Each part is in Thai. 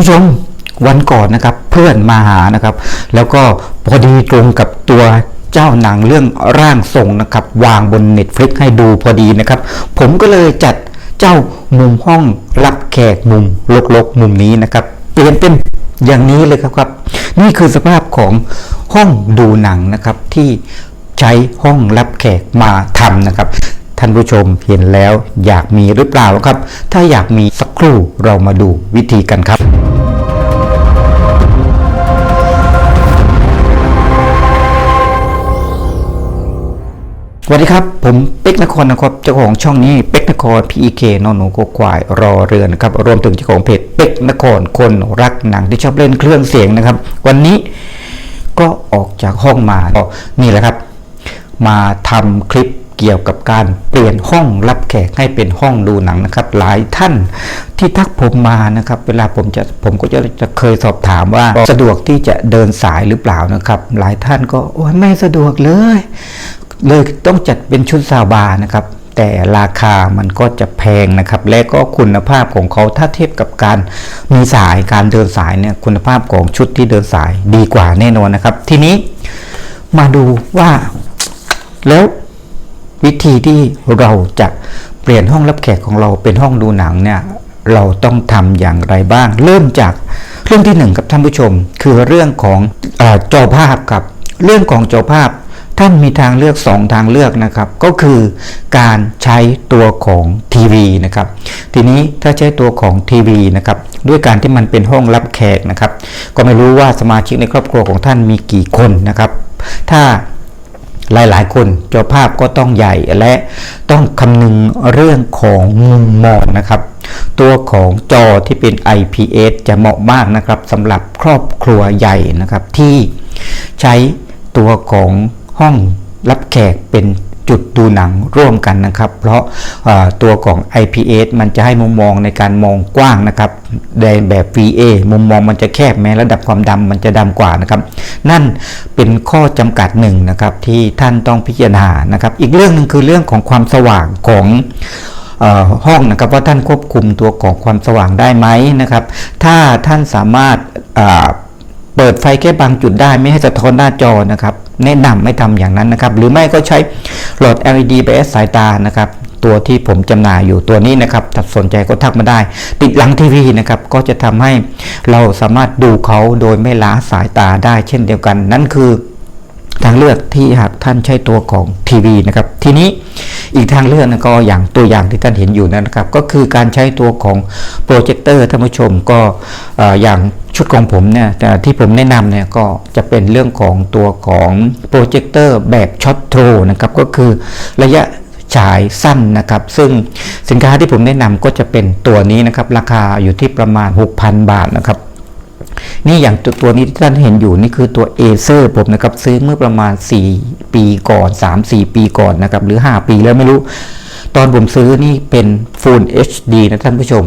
ผู้ชมวันก่อนนะครับเพื่อนมาหานะครับ แล้วก็พอดีตรงกับตัวเจ้าหนังเรื่องร่างทรงนะครับ วางบน Netflix ให้ดูพอดีนะครับ ผมก็เลยจัดเจ้ามุมห้องรับแขกมุมลกๆ มุมนี้นะครับเปลี่ยนเป็นอย่างนี้เลยครับครับ นี่คือสภาพของห้องดูหนังนะครับที่ใช้ห้องรับแขกมาทำนะครับ ท่านผู้ชมเห็นแล้วอยากมีหรือเปล่าครับ ถ้าอยากมีสักครู่เรามาดูวิธีกันครับสวัสดีครับ ผมเป็กนครนะครับเจ้าของช่องนี้เป็กนคร PEK นอนหนูโกควายรอเรือนครับรวมถึงเจ้าของเพจเป็กนครคนรักหนังที่ชอบเล่นเครื่องเสียงนะครับ วันนี้ก็ออกจากห้องมาก็นี่แหละครับ มาทำคลิป เกี่ยวกับการเปลี่ยนห้องรับแขกให้เป็นห้องดูหนังนะครับ หลายท่านที่ทักผมมานะครับ เวลาผมจะผมก็จะจะเคยสอบถามว่าสะดวกที่จะเดินสายหรือเปล่านะครับ หลายท่านก็โอ้ยไม่สะดวกเลย เลยต้องจัดเป็นชุดซาวบาร์นะครับแต่ราคามันก็จะแพงนะครับ และก็คุณภาพของเขาถ้าเทียบกับการมีสายการเดินสายเนี่ยคุณภาพของชุดที่เดินสายดีกว่าแน่นอนนะครับ ทีนี้มาดูว่าแล้ว วิธีที่เราจะเปลี่ยนห้องรับแขกของเราเป็นห้องดูหนังเนี่ยเราต้องทำอย่างไรบ้าง เริ่มจากเรื่องที่หนึ่งครับท่านผู้ชม คือเรื่องของอจอภาพครับ เรื่องของจอภาพท่านมีทางเลือก 2 ทางเลือกนะครับ ก็คือการใช้ตัวของทีวีนะครับ ทีนี้ถ้าใช้ตัวของทีวีนะครับ ด้วยการที่มันเป็นห้องรับแขกนะครับ ก็ไม่รู้ว่าสมาชิกในครอบครัวของท่านมีกี่คนนะครับ ถ้า หลาย ๆ คนจอภาพก็ต้องใหญ่และต้องคำนึงเรื่องของมุมมองนะครับ ตัวของจอที่เป็น IPS จะเหมาะมากนะครับสำหรับครอบครัวใหญ่นะครับที่ใช้ตัวของห้องรับแขกเป็น จุดดูหนังร่วมกันนะครับ เพราะตัวของ IPS มันจะให้มุมมองในการมองกว้างนะครับในแบบ VA มุมมองมันจะแคบแม้ระดับความดำมันจะดำกว่านะครับ นั่นเป็นข้อจำกัดหนึ่งนะครับที่ท่านต้องพิจารณานะครับ อีกเรื่องหนึ่งคือเรื่องของความสว่างของห้องนะครับว่าท่านควบคุมตัวของความสว่างได้ไหมนะครับ ถ้าท่านสามารถเปิดไฟแค่บางจุดได้ไม่ให้สะท้อนหน้าจอนะครับ แนะนำไม่ทำอย่างนั้นนะครับ หรือไม่ก็ใช้หลอด LED ไปแอดสายตานะครับตัวที่ผมจำหน่ายอยู่ตัวนี้นะครับถ้าสนใจก็ทักมาได้ ติดหลังทีวีนะครับก็จะทำให้เราสามารถดูเขาโดยไม่ล้าสายตาได้เช่นเดียวกัน นั่นคือ ทางเลือกที่หากท่านใช้ตัวของทีวีนะครับ ทีนี้อีกทางเลือกนะก็อย่างตัวอย่างที่ท่านเห็นอยู่นะครับ ก็คือการใช้ตัวของโปรเจคเตอร์ท่านผู้ชมก็ออย่างชุดของผมเนี่ยที่ผมแนะนำเนี่ยก็จะเป็นเรื่องของตัวของโปรเจคเตอร์แบบช็อตโทรนะครับก็คือระยะฉายสั้นนะครับ ซึ่งสินค้าที่ผมแนะนำก็จะเป็นตัวนี้นะครับ ราคาอยู่ที่ประมาณ 6,000 บาทนะครับ นี่อย่างตัวนี้ที่ท่านเห็นอยู่นี่คือตัว a อเซอร์ผมนะครับซื้อเมื่อประมาณ 4 ปีก่อน 3-4 ปีก่อนนะครับ หรือ 5 ปีแล้วไม่รู้ ตอนผมซื้อนี่เป็น Full HD นะท่านผู้ชม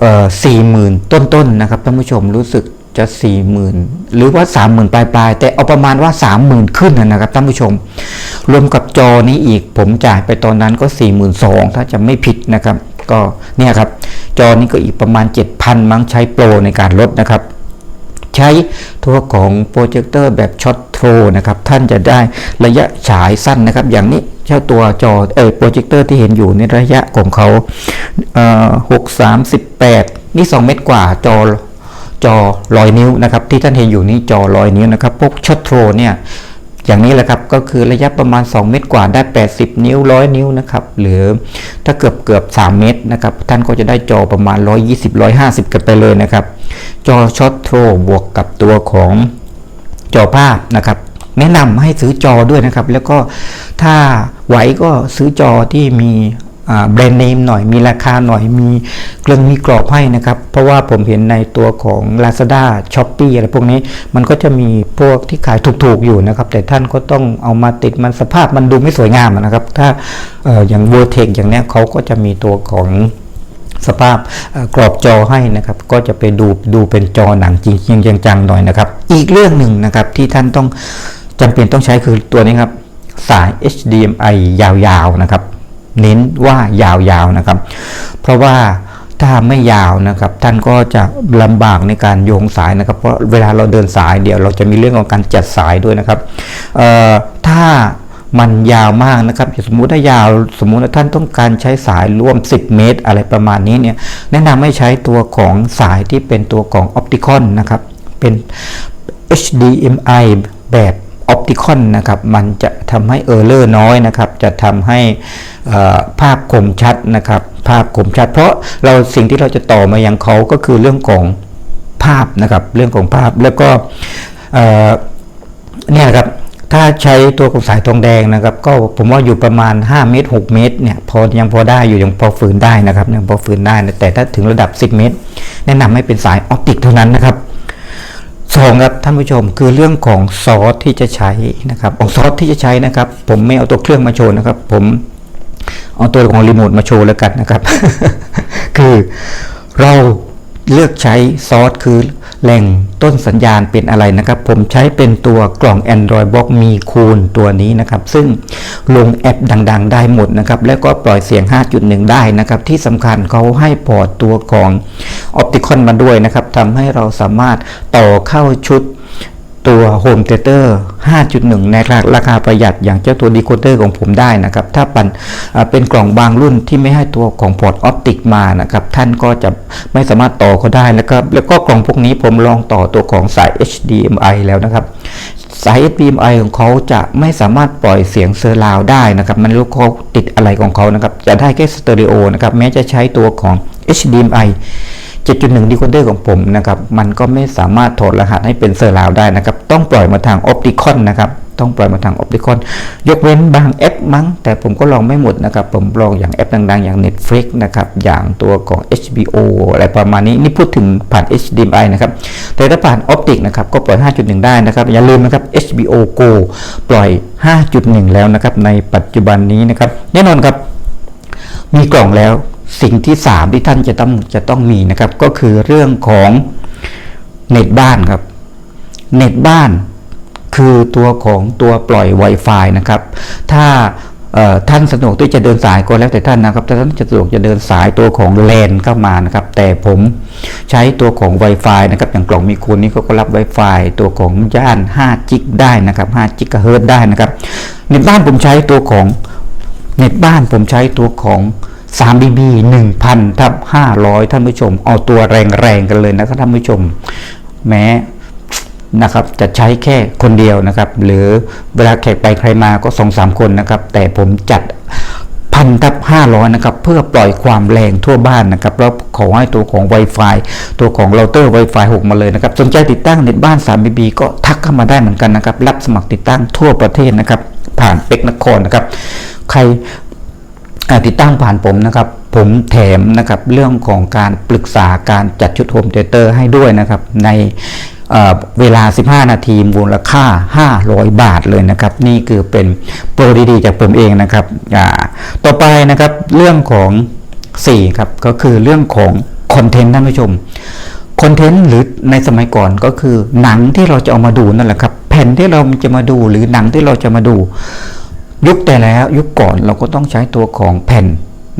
เอ่อสี่หมื่นต้นๆนนะครับท่านผู้ชมรู้สึกจะสี่หมื่นหรือว่าสามหมื่นปลายๆ แต่เอาประมาณว่าสามหมื่นขึ้นนะครับท่านผู้ชม รวมกับจอนี้อีกผมจ่ายไปตอนนั้นก็สี่หมื่นสองถ้าจะไม่ผิดนะครับ ก็เนี่ยครับ จอนี้ก็อีกประมาณ 7,000 มั้งใช้โปรในการลดนะครับ ใช้ตัวของโปรเจคเตอร์แบบช็อตโทรนะครับ ท่านจะได้ระยะฉายสั้นนะครับ อย่างนี้เจ้าตัวจอเออโปรเจคเตอร์ที่เห็นอยู่ในระยะของเขาเอ่อหกสามสิบแปดนี่ 2 เมตรกว่าจอจอลอยนิ้วนะครับ ที่ท่านเห็นอยู่นี่จอลอยนิ้วนะครับพวกช็อตโทรเนี่ย อย่างนี้แหละครับก็คือระยะประมาณ 2 เมตรกว่าได้ 80 นิ้ว 100 นิ้วนะครับหรือถ้าเกือบเกือบ 3 เมตรนะครับท่านก็จะได้จอประมาณ 120 150 กันไปเลยนะครับ จอช็อตโทรบวกกับตัวของจอภาพนะครับแนะนำให้ซื้อจอด้วยนะครับ แล้วก็ถ้าไหวก็ซื้อจอที่มี แบรนด์เนมหน่อยมีราคาหน่อยมีเครื่องมีกรอบให้นะครับ เพราะว่าผมเห็นในตัวของ Lazada s h o p e e อะไรพวกนี้มันก็จะมีพวกที่ขายถูกๆอยู่นะครับ แต่ท่านก็ต้องเอามาติดมันสภาพมันดูไม่สวยงามนะครับ ถ้าอออย่าง v o r t e x อย่างเนี้ยเขาก็จะมีตัวของสภาพกรอบจอให้นะครับ ก็จะไปดูดูเป็นจอหนังจริงๆจังๆหน่อยนะครับ อีกเรื่องหนึ่งนะครับที่ท่านต้องจำเป็นต้องใช้คือตัวนี้ครับ สาย HDMI ยาวๆนะครับ เน้นว่ายาวๆนะครับ เพราะว่าถ้าไม่ยาวนะครับ ท่านก็จะลำบากในการโยงสายนะครับ เพราะเวลาเราเดินสายเดี๋ยวเราจะมีเรื่องของการจัดสายด้วยนะครับถ้ามันยาวมากนะครับ สมมุติถ้ายาวสมมุติว่าท่านต้องการใช้สายร่วม 10 เมตร อะไรประมาณนี้เนี่ยแนะนำให้ใช้ตัวของสายที่เป็นตัวของออปติคอนนะครับ เป็น HDMI แบบ ออปติคอนนะครับมันจะทำให้เออร์เลอร์น้อยนะครับจะทำให้ภาพคมชัดนะครับภาพคมชัด เพราะเราสิ่งที่เราจะต่อมายังเขาก็คือเรื่องของภาพนะครับเรื่องของภาพแล้วก็เนี่ยครับถ้าใช้ตัวของสายทองแดงนะครับ ก็ผมว่าอยู่ประมาณ 5 เมตร 6 เมตรเนี่ยพอยังพอได้อยู่ยังพอฝืนได้นะครับยังพอฝืนได้นะแต่ถ้าถึงระดับ 10 เมตร แนะนำให้เป็นสายออปติกเท่านั้นนะครับ สองครับท่านผู้ชมคือเรื่องของซอสที่จะใช้นะครับของซอสที่จะใช้นะครับ ผมไม่เอาตัวเครื่องมาโชว์นะครับ ผมเอาตัวของรีโมทมาโชว์แล้วกันนะครับ คือเราเลือกใช้ซอสคือแหล่ง ต้นสัญญาณเป็นอะไรนะครับ ผมใช้เป็นตัวกล่อง Android Box มีคูณตัวนี้นะครับ ซึ่งลงแอปดังๆ ได้หมดนะครับ แล้วก็ปล่อยเสียง 5.1 ได้นะครับ ที่สำคัญเขาให้พอร์ตตัวของ Opticon มาด้วยนะครับทำให้เราสามารถต่อเข้าชุด ตัว Home Theater 5.1 ในราคาประหยัดอย่างเจ้าตัวดีโคเดอร์ของผมได้นะครับ ถ้าปันอ่าเป็นกล่องบางรุ่นที่ไม่ให้ตัวของพอร์ตออปติกมานะครับ ท่านก็จะไม่สามารถต่อเขาได้แล้วก็แล้วก็กล่องพวกนี้ผมลองต่อตัวของสาย HDMI แล้วนะครับสาย HDMI ของเขาจะไม่สามารถปล่อยเสียงเซอร์ราวด์ได้นะครับ มันรู้เขาติดอะไรของเขานะครับ จะได้แค่สเตอริโอนะครับ แม้จะใช้ตัวของ HDMI 7.1ดีโคเดอร์ของผมนะครับ มันก็ไม่สามารถถอดรหัสให้เป็นเซอร์ราวได้นะครับ ต้องปล่อยมาทางออปติคอนนะครับต้องปล่อยมาทางออปติคอนยกเว้นบางแอปมั้ง แต่ผมก็ลองไม่หมดนะครับ ผมลองอย่างแอปดังๆ อย่าง Netflix นะครับ อย่างตัวของ HBO อะไรประมาณนี้ นี่พูดถึงผ่าน HDMI นะครับ แต่ถ้าผ่านออปติกนะครับ ก็ปล่อย 5.1 ได้นะครับ อย่าลืมนะครับ HBO Go ปล่อย 5.1 แล้วนะครับ ในปัจจุบันนี้นะครับ แน่นอนครับ มีกล่องแล้ว สิ่งที่3ที่ท่านจะต้องจะต้องมีนะครับ ก็คือเรื่องของเน็ตบ้านครับเน็ตบ้านคือตัวของตัวปล่อย Wi-Fi นะครับ ถ้าท่านสะดวกที่จะเดินสายก็แล้วแต่ท่านนะครับถ้าท่านจะสะดวกจะเดินสายตัวของแลนเข้ามานะครับ แต่ผมใช้ตัวของ Wi-Fi นะครับอย่างกล่องมีคูณนี้เขาก็รับ Wi-Fi ตัวของย่าน5จิกได้นะครับ5จิกะเฮิร์ได้นะครับเน็ตบ้านผมใช้ตัวของเน็ตบ้านผมใช้ตัวของ 3BB 1000ทับ500 ท่านผู้ชม เอาตัวแรงๆกันเลยนะครับท่านผู้ชม แม้นะครับจะใช้แค่คนเดียวนะครับ หรือเวลาแขกไปใครมาก็2อสคนนะครับ แต่ผมจัดพันทับ500นะครับ เพื่อปล่อยความแรงทั่วบ้านนะครับแล้วขอให้ตัวของ Wi-Fi ตัวของเราเตอร์ Wi-Fi 6 มาเลยนะครับ สนใจติดตั้งเน็ตบ้าน 3BB ก็ทักเข้ามาได้เหมือนกันนะครับ รับสมัครติดตั้งทั่วประเทศนะครับ ผ่านเป็กนครนะครับ ใคร ติดตั้งผ่านผมนะครับ ผมแถมนะครับเรื่องของการปรึกษาการจัดชุดโฮมเตเตอร์ให้ด้วยนะครับในเเวลา 15 นาทีมูลค่า 500 บาทเลยนะครับ นี่คือเป็นโปรดีๆจากผมเองนะครับต่อไปนะครับเรื่องของ 4 ครับ ก็คือเรื่องของคอนเทนต์ท่านผู้ชมคอนเทนต์หรือในสมัยก่อนก็คือหนังที่เราจะเอามาดูนั่นแหละครับ แผ่นที่เราจะมาดูหรือหนังที่เราจะมาดู ยุคแต่แล้วยุคก่อนเราก็ต้องใช้ตัวของแผ่น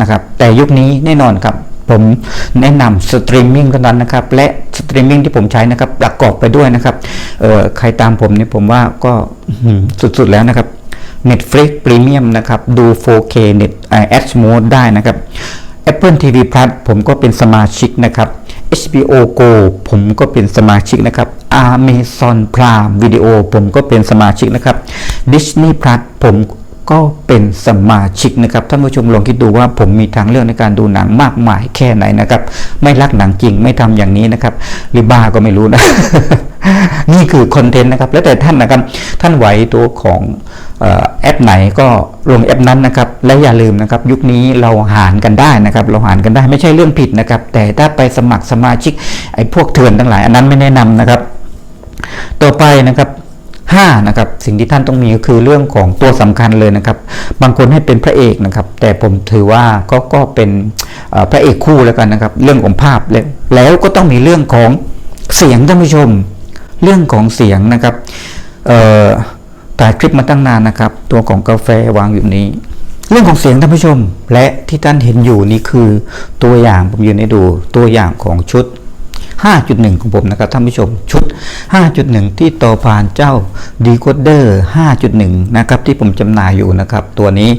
นะครับ แต่ยุคนี้แน่นอนครับ ผมแนะนำสตรีมมิ่งเท่านั้นนะครับ และสตรีมมิ่งที่ผมใช้นะครับ ประกอบไปด้วยนะครับเอ่อใครตามผมเนี่ยผมว่าก็สุดๆแล้วนะครับ Netflix Premium นะครับ ดู 4K Net เอ่อ Edge Mode ได้นะครับ Apple TV Plus ผมก็เป็นสมาชิกนะครับ HBO Go ผมก็เป็นสมาชิกนะครับ Amazon Prime Video ผมก็เป็นสมาชิกนะครับ Disney Plus ผม ก็เป็นสมาชิกนะครับท่านผู้ชมลองคิดดูว่าผมมีทางเลือกในการดูหนังมากมายแค่ไหนนะครับ ไม่รักหนังจริงไม่ทำอย่างนี้นะครับหรือบ้าก็ไม่รู้นะนี่คือคอนเทนต์นะครับ แล้วแต่ท่านนะครับ ท่านไหวตัวของออแอปไหนก็ลงแอปนั้นนะครับ และอย่าลืมนะครับ ยุคนี้เราหารกันได้นะครับ เราหารกันได้ไม่ใช่เรื่องผิดนะครับ แต่ถ้าไปสมัครสมาชิกไอ้พวกเถื่อนทั้งหลาย อันนั้นไม่แนะนำนะครับ ต่อไปนะครับ 5นะครับสิ่งที่ท่านต้องมีก็คือเรื่องของตัวสำคัญเลยนะครับ บางคนให้เป็นพระเอกนะครับ แต่ผมถือว่าก็ก็เป็นพระเอกคู่แล้วกันนะครับ เรื่องของภาพแล้วแล้วก็ต้องมีเรื่องของเสียงท่านผู้ชม เรื่องของเสียงนะครับเอ่อถ่ายคลิปมาตั้งนานนะครับ ตัวของกาแฟวางอยู่นี้ เรื่องของเสียงท่านผู้ชม และที่ท่านเห็นอยู่นี่คือตัวอย่างผมยืนให้ดูตัวอย่างของชุด 5.1 ของผมนะครับท่านผู้ชมชุด 5.1 ที่ต่อผ่านเจ้า Decoder 5.1 นะครับที่ผมจำหน่ายอยู่นะครับตัวนี้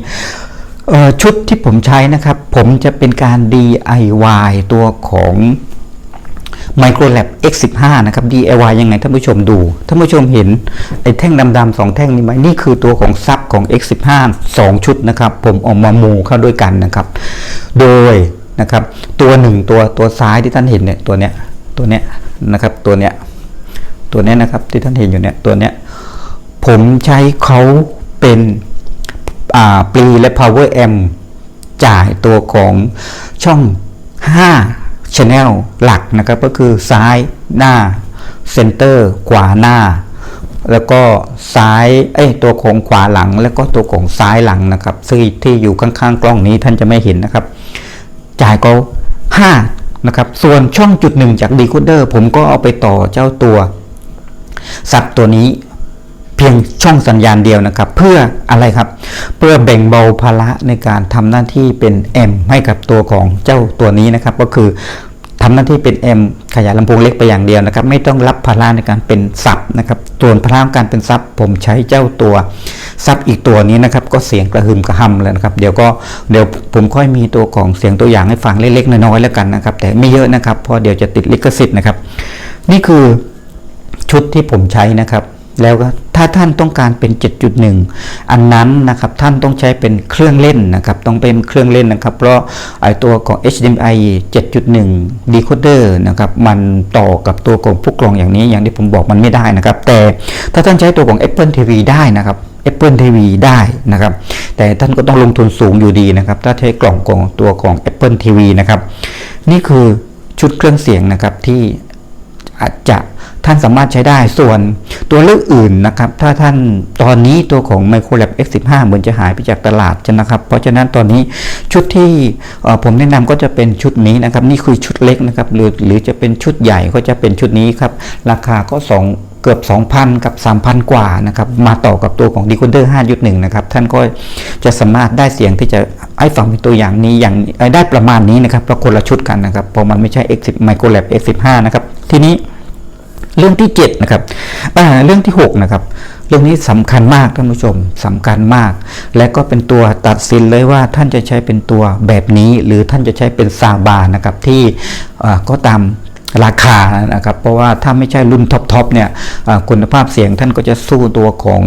ชุดที่ผมใช้นะครับ ผมจะเป็นการ DIY ตัวของ Microlab X15 นะครับ DIY ยังไงท่านผู้ชมดู ท่านผู้ชมเห็นไอ้แท่งดำๆสองแท่งนี้ไหมนี่คือตัวของซับของ X15 2 ชุดนะครับ ผมเอามามูเข้าด้วยกันนะครับ โดยนะครับ ตัวหนึ่งตัวตัวซ้ายที่ท่านเห็นเนี่ยตัวเนี้ย ตัวเนี้ยนะครับตัวเนี้ยตัวเนี้ยนะครับที่ท่านเห็นอยู่เนี่ยตัวเนี้ยผมใช้เขาเป็นอ่าปลีและ power amp จ่ายตัวของช่อง 5 Channel หลักนะครับ ก็คือซ้ายหน้าเซนเตอร์ขวาหน้า แล้วก็ซ้ายเอ้ยตัวของขวาหลัง แล้วก็ตัวของซ้ายหลังนะครับซึ่งที่อยู่ข้างๆกล้องนี้ท่านจะไม่เห็นนะครับ จ่ายก็5 นะครับ ส่วนช่องจุดหนึ่งจากดีโคเดอร์ผมก็เอาไปต่อเจ้าตัวซับตัวนี้เพียงช่องสัญญาณเดียวนะครับ เพื่ออะไรครับ เพื่อแบ่งเบาภาระในการทำหน้าที่เป็นแอมให้กับตัวของเจ้าตัวนี้นะครับ ก็คือทำหน้าที่เป็นแอมขยายลำโพงเล็กไปอย่างเดียวนะครับ ไม่ต้องรับภาระในการเป็นซับนะครับส่วนภาระการเป็นซับผมใช้เจ้าตัว ซับอีกตัวนี้นะครับก็เสียงกระหึ่มกระหำเลยนะครับเดี๋ยวก็เดี๋ยวผมค่อยมีตัวของเสียงตัวอย่างให้ฟังเล็กๆน้อยๆแล้วกันนะครับ แต่ไม่เยอะนะครับเพราะเดี๋ยวจะติดลิขสิทธิ์นะครับ นี่คือชุดที่ผมใช้นะครับ แล้วก็ถ้าท่านต้องการเป็น 7.1 อันนั้นนะครับท่านต้องใช้เป็นเครื่องเล่นนะครับ ต้องเป็นเครื่องเล่นนะครับ เพราะไอตัวของ HDMI 7.1 decoder นะครับ มันต่อกับตัวของผู้กรองอย่างนี้อย่างที่ผมบอกมันไม่ได้นะครับ แต่ถ้าท่านใช้ตัวของ Apple TV ได้นะครับ Apple TV ได้นะครับ แต่ท่านก็ต้องลงทุนสูงอยู่ดีนะครับ ถ้าใช้กล่องของตัวของ Apple TV นะครับ นี่คือชุดเครื่องเสียงนะครับที่อาจจะท่านสามารถใช้ได้ส่วนตัวเลือกอื่นนะครับ ถ้าท่านตอนนี้ตัวของ Microlab X15 เหมือนจะหายไปจากตลาดจะนะครับ เพราะฉะนั้นตอนนี้ชุดที่ผมแนะนำก็จะเป็นชุดนี้นะครับ นี่คือชุดเล็กนะครับ หรือหรือจะเป็นชุดใหญ่ก็จะเป็นชุดนี้ครับ ราคาก็สอง เกือบ 2,000 กับ 3,000 กว่านะครับ มาต่อกับตัวของ Decoder 5.1 นะครับ ท่านก็จะสามารถได้เสียงที่จะให้ฟังเป็นตัวอย่างนี้อย่างได้ประมาณนี้นะครับเพราะคนละชุดกันนะครับเพราะมันไม่ใช่ X10 Microlab X15 นะครับ ทีนี้เรื่องที่ 7 นะครับอ่าเรื่องที่ 6 นะครับ เรื่องนี้สำคัญมากท่านผู้ชมสำคัญมาก และก็เป็นตัวตัดสินเลยว่าท่านจะใช้เป็นตัวแบบนี้ หรือท่านจะใช้เป็นซาบานะครับที่ก็ตาม ราคานะครับ เพราะว่าถ้าไม่ใช่รุ่นท็อปๆเนี่ยคุณภาพเสียงท่านก็จะสู้ตัวของ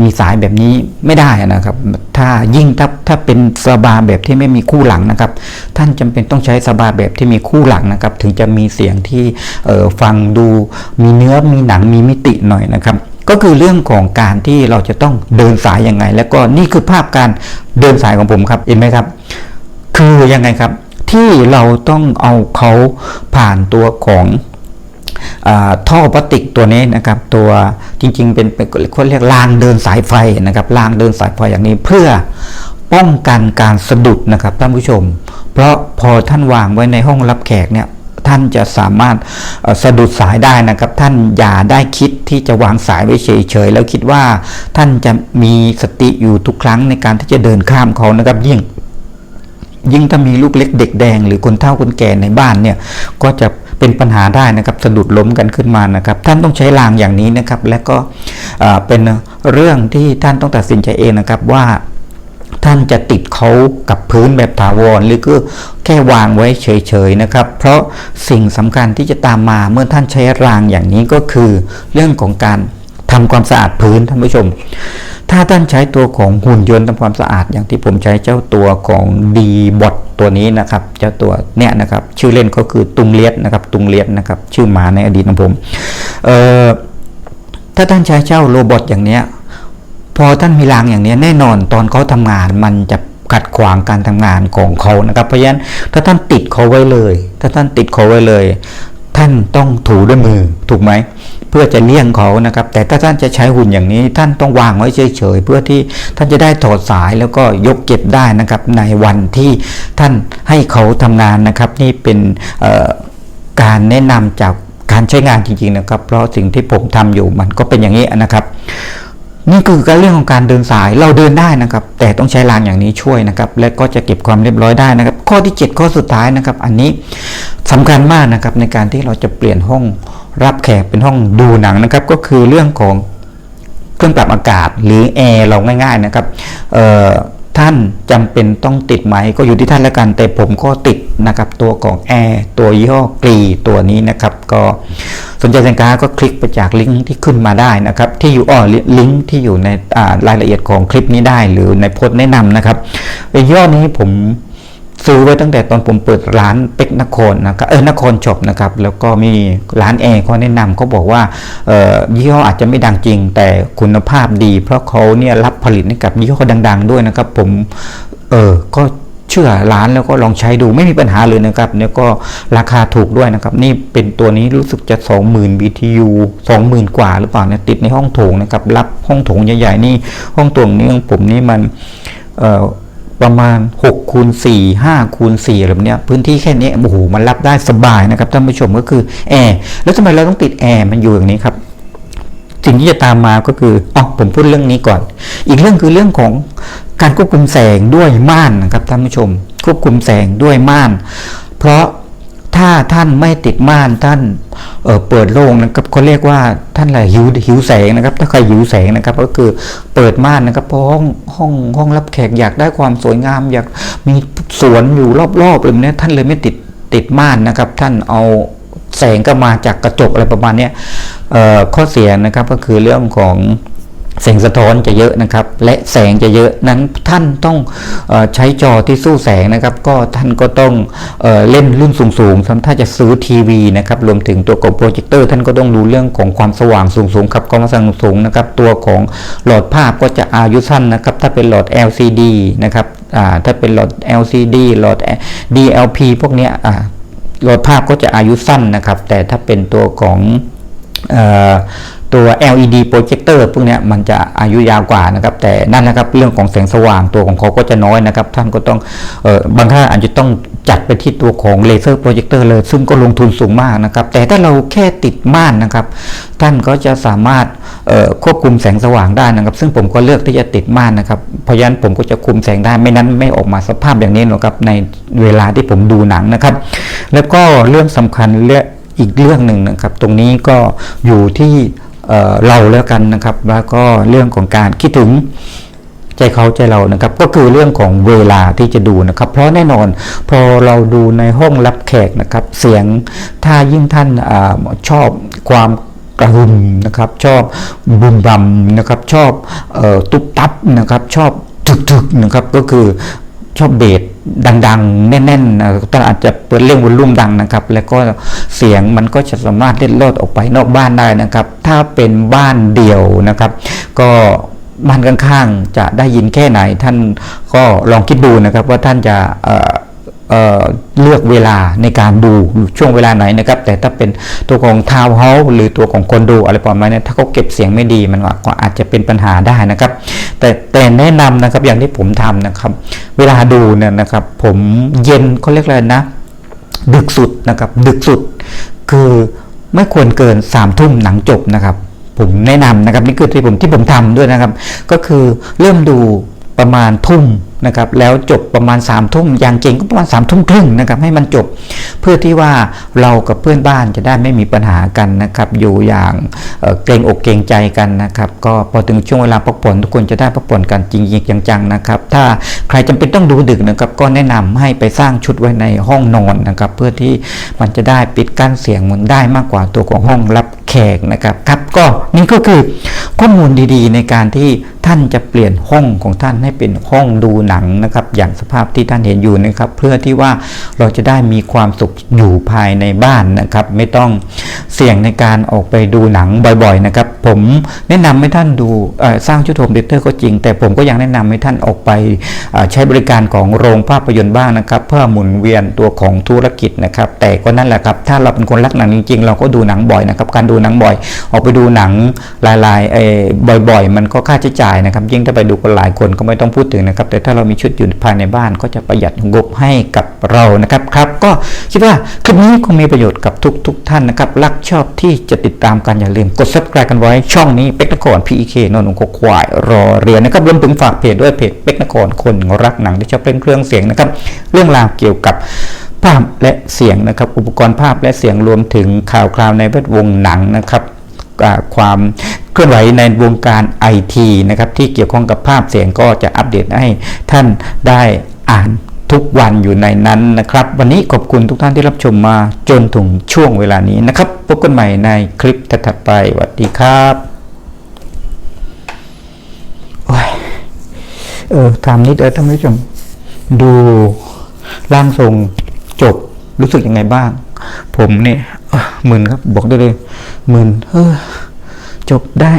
มีสายแบบนี้ไม่ได้นะครับ ถ้ายิ่งถ้าถ้าเป็นซาบาแบบที่ไม่มีคู่หลังนะครับ ท่านจำเป็นต้องใช้ซาบาแบบที่มีคู่หลังนะครับ ถึงจะมีเสียงที่ฟังดูมีเนื้อมีหนังมีมิติหน่อยนะครับก็คือเรื่องของการที่เราจะต้องเดินสายยังไง แล้วก็นี่คือภาพการเดินสายของผมครับเห็นไหมครับ คือยังไงครับ ที่เราต้องเอาเขาผ่านตัวของอท่อพลาสติกตัวนี้นะครับตัวจริงๆเป็นเป็นเขาเรียกรางเดินสายไฟนะครับรางเดินสายไฟอย่างนี้เพื่อป้องกันการสะดุดนะครับท่านผู้ชม เพราะพอท่านวางไว้ในห้องรับแขกเนี่ยท่านจะสามารถสะดุดสายได้นะครับ ท่านอย่าได้คิดที่จะวางสายไว้เฉยๆแล้วคิดว่าท่านจะมีสติอยู่ทุกครั้งในการที่จะเดินข้ามเขานะครับยิ่ง ยิ่งถ้ามีลูกเล็กเด็กแดง หรือคนเฒ่าคนแก่ในบ้านเนี่ยก็จะเป็นปัญหาได้นะครับสะดุดล้มกันขึ้นมานะครับท่านต้องใช้รางอย่างนี้นะครับ และก็เป็นเรื่องที่ท่านต้องตัดสินใจเองนะครับว่าท่านจะติดเขากับพื้นแบบถาวรหรือก็แค่วางไว้เฉยๆนะครับ เพราะสิ่งสำคัญที่จะตามมาเมื่อท่านใช้รางอย่างนี้ก็คือ เรื่องของการทำความสะอาดพื้นท่านผู้ชม ถ้าท่านใช้ตัวของหุ่นยนต์ทำความสะอาด อย่างที่ผมใช้เจ้าตัวของดีบอทตัวนี้นะครับ เจ้าตัวเนี่ยนะครับ ชื่อเล่นก็คือตุงเลียดนะครับ ตุงเลียดนะครับ ชื่อหมาในอดีตของผมเอ่อถ้าท่านใช้เจ้าโรบอทอย่างเนี้ยพอท่านมีรางอย่างนี้แน่นอนตอนเขาทำงานมันจะขัดขวางการทำงานของเขานะครับ เพราะฉะนั้นถ้าท่านติดเขาไว้เลย ถ้าท่านติดเขาไว้เลย ท่านต้องถูด้วยมือถูกไหมเพื่อจะเลี่ยงเขานะครับ แต่ถ้าท่านจะใช้หุ่นอย่างนี้ ท่านต้องวางไว้เฉยๆเพื่อที่ท่านจะได้ถอดสายแล้วก็ยกเก็บได้นะครับ ในวันที่ท่านให้เขาทำงานนะครับ นี่เป็นการแนะนำจากการใช้งานจริงๆนะครับ เพราะสิ่งที่ผมทำอยู่มันก็เป็นอย่างนี้นะครับ นี่คือการเรื่องของการเดินสายเราเดินได้นะครับ แต่ต้องใช้รางอย่างนี้ช่วยนะครับ และก็จะเก็บความเรียบร้อยได้นะครับ ข้อที่ 7 ข้อสุดท้ายนะครับ อันนี้สำคัญมากนะครับในการที่เราจะเปลี่ยนห้องรับแขกเป็นห้องดูหนังนะครับ ก็คือเรื่องของเครื่องปรับอากาศหรือแอร์เราง่าย ๆนะครับเอ่อ ท่านจำเป็นต้องติดไหมก็อยู่ที่ท่านแล้วกัน แต่ผมก็ติดนะครับตัวของแอร์ตัวยี่ห้อกรีตัวนี้นะครับ ก็สนใจสินค้าก็คลิกไปจากลิงก์ที่ขึ้นมาได้นะครับ ที่อยู่อ๋อลิงก์ที่อยู่ในรายละเอียดของคลิปนี้ได้หรือในโพสต์แนะนำนะครับยี่ห้อนี้ผม ซื้อไว้ตั้งแต่ตอนผมเปิดร้านเป็กนครนะครับเออนครจบนะครับแล้วก็มีร้านแอร์เขาแนะนำเขาบอกว่าเออยี่ห้ออาจจะไม่ดังจริง แต่คุณภาพดี เพราะเขาเนี่ยรับผลิตให้กับยี่ห้อดัง ๆ ด้วยนะครับ ผมเออก็เชื่อร้านแล้วก็ลองใช้ดูไม่มีปัญหาเลยนะครับแล้วก็ราคาถูกด้วยนะครับ นี่เป็นตัวนี้รู้สึกจะ 20,000 BTU 20,000 กว่าหรือเปล่าเนี่ยติดในห้องโถงนะครับรับห้องโถงใหญ่ๆนี่ห้องโถงนี้ของผมนี่มันเอ่อ ประมาณ6คูณ4 5คูณ4อะไรแบบเนี้ยพื้นที่แค่นี้โอ้โหมันรับได้สบายนะครับท่านผู้ชมก็คือแอร์แล้วทำไมเราต้องติดแอร์มันอยู่อย่างนี้ครับสิ่งที่จะตามมาก็คืออ๋อผมพูดเรื่องนี้ก่อน อีกเรื่องคือเรื่องของการควบคุมแสงด้วยม่านนะครับท่านผู้ชม ควบคุมแสงด้วยม่าน เพราะ ถ้าท่านไม่ติดม่านท่านเเปิดโล่งนะครับเขาเรียกว่าท่านอะไรหิวหิวแสงนะครับ ถ้าใครหิวแสงนะครับ ก็คือเปิดม่านนะครับเพราะห้องห้องห้องรับแขกอยากได้ความสวยงาม อยากมีสวนอยู่รอบๆเลยเนี่ยท่านเลยไม่ติดติดม่านนะครับ ท่านเอาแสงก็มาจากกระจกอะไรประมาณนี้ข้อเสียนะครับก็คือเรื่องของ แสงสะท้อนจะเยอะนะครับ และแสงจะเยอะนั้นท่านต้องอใช้จอที่สู้แสงนะครับ ก็ท่านก็ต้องเอเล่นรุ่นสูงๆถ้าจะซื้อทีวีนะครับรวมถึงตัวของโปรเจคเตอร์ท่านก็ต้องดูเรื่องของความสว่างสูงๆครับความสว่างสูงนะครับ ตัวของหลอดภาพก็จะอายุสั้นนะครับ ถ้าเป็นหลอด LCD นะครับถ้าเป็นหลอด LCD หลอด DLP พวกนี้หลอดภาพก็จะอายุสั้นนะครับ แต่ถ้าเป็นตัวของ ตัว LED โปรเจคเตอร์พวกเนี้ยมันจะอายุยาวกว่านะครับ แต่นั่นนะครับเรื่องของแสงสว่างตัวของเขาก็จะน้อยนะครับ ท่านก็ต้องออบางท่านอาจจะต้องจัดไปที่ตัวของเลเซอร์โปรเจคเตอร์เลย ซึ่งก็ลงทุนสูงมากนะครับ แต่ถ้าเราแค่ติดม่านนะครับ ท่านก็จะสามารถควบคุมแสงสว่างได้นะครับ ซึ่งผมก็เลือกที่จะติดม่านนะครับ เพราะฉะนั้นผมก็จะคุมแสงได้ไม่นั้นไม่ออกมาสภาพอย่างนี้หรอกครับในเวลาที่ผมดูหนังนะครับ แล้วก็เรื่องสำคัญเรื่องอีกเรื่องหนึ่งนะครับ ตรงนี้ก็อยู่ที่ เเราแล้วกันนะครับแล้วก็เรื่องของการคิดถึงใจเขาใจเรานะครับก็คือเรื่องของเวลาที่จะดูนะครับ เพราะแน่นอนพอเราดูในห้องรับแขกนะครับ เสียงถ้ายิ่งท่านอชอบความกระหึ่มนะครับ ชอบบุมบัมนะครับ ชอบออตุ๊บตับนะครับ ชอบถึกๆนะครับก็คือ ชอบเบสดังๆ แน่นๆนะท่านอาจจะเปิดเรื่องวอลลุ่มดังนะครับ แล้วก็เสียงมันก็จะสามารถเล่นลอดออกไปนอกบ้านได้นะครับ ถ้าเป็นบ้านเดี่ยวนะครับ ก็บ้านข้างๆ จะได้ยินแค่ไหนท่านก็ลองคิดดูนะครับว่าท่านจะ เเอ่อเลือกเวลาในการดูช่วงเวลาไหนนะครับ แต่ถ้าเป็นตัวของทาวน์เฮาส์หรือตัวของคอนโดอะไรประมาณนี้ถ้าเขาเก็บเสียงไม่ดีมันก็อาจจะเป็นปัญหาได้นะครับ แต่แต่แนะนำนะครับอย่างที่ผมทำนะครับ เวลาดูเนี่ยนะครับ ผมเย็นเขาเรียกอะไรนะ ดึกสุดนะครับ ดึกสุด คือไม่ควรเกินสามทุ่มหนังจบนะครับ ผมแนะนำนะครับนี่คือที่ผมที่ผมทำด้วยนะครับ ก็คือเริ่มดูประมาณทุ่มนะครับแล้วจบประมาณ3ามทุ่มอย่างเก่งก็ประมาณ3ามทุ่มครึ่งนะครับให้มันจบ เพื่อที่ว่าเรากับเพื่อนบ้านจะได้ไม่มีปัญหากันนะครับอยู่อย่างเเกรงอกเกรงใจกันนะครับก็พอถึงช่วงเวลาพักผ่อนทุกคนจะได้พักผ่อนกันจริงๆจังๆนะครับถ้าใครจำเป็นต้องดูดึกนะครับก็แนะนำให้ไปสร้างชุดไว้ในห้องนอนนะครับเพื่อที่มันจะได้ปิดกั้นเสียงมันได้มากกว่าตัวของห้องรับแขกนะครับครับก็นี่ก็คือข้อมูลดีๆ ในการที่ท่านจะเปลี่ยนห้องของท่านให้เป็นห้องดูหนังนะครับอย่างสภาพที่ท่านเห็นอยู่นะครับเพื่อที่ว่าเราจะได้มีความสุขอยู่ภายในบ้านนะครับไม่ต้องเสี่ยงในการออกไปดูหนังบ่อยๆนะครับผมแนะนำให้ท่านดูสร้างชุดโฮมเดเตอร์ก็จริง แต่ผมก็ยังแนะนำให้ท่านออกไปใช้บริการของโรงภาพยนตร์บ้างนะครับเพื่อหมุนเวียนตัวของธุรกิจนะครับแต่ก็นั่นแหละครับถ้าเราเป็นคนรักหนังจริงๆ เราก็ดูหนังบ่อยนะครับการดูหนังบ่อย ออกไปดูหนังหลายๆเอ่อบ่อยๆ มันก็ค่าใช้จ่ายนะครับยิ่งถ้าไปดูกันหลายคนก็ไม่ต้องพูดถึงนะครับแต่ถ้าเรามีชุดอยู่ภายในบ้านก็จะประหยัดงบให้กับเรานะครับครับก็คิดว่าคลิปนี้คงมีประโยชน์กับทุกทุกท่านนะครับรักชอบที่จะติดตามกันอย่าลืมกด subscribe กันไว้ช่องนี้เป็กนคร PEK นนท์กควายรอเรือนะครับรวมถึงฝากเพจด้วยเพจเป็กนครคนรักหนังที่ชอบเล่นเครื่องเสียงนะครับเรื่องราวเกี่ยวกับภาพและเสียงนะครับ อุปกรณ์ภาพและเสียงรวมถึงข่าวคราวในแวดวงหนังนะครับความ เคลื่อนไหวในวงการไอทีนะครับที่เกี่ยวข้องกับภาพเสียงก็จะอัปเดตให้ท่านได้อ่านทุกวันอยู่ในนั้นนะครับ วันนี้ขอบคุณทุกท่านที่รับชมมาจนถึงช่วงเวลานี้นะครับพบกันใหม่ในคลิปถัดไปสวัสดีครับโอ้ยเออถามนิดเออท่านผู้ชมดูร่างทรงจบรู้สึกยังไงบ้าง ผมเนี่ยเอ่นครับ บอกได้เลยหมึนเออ จบได้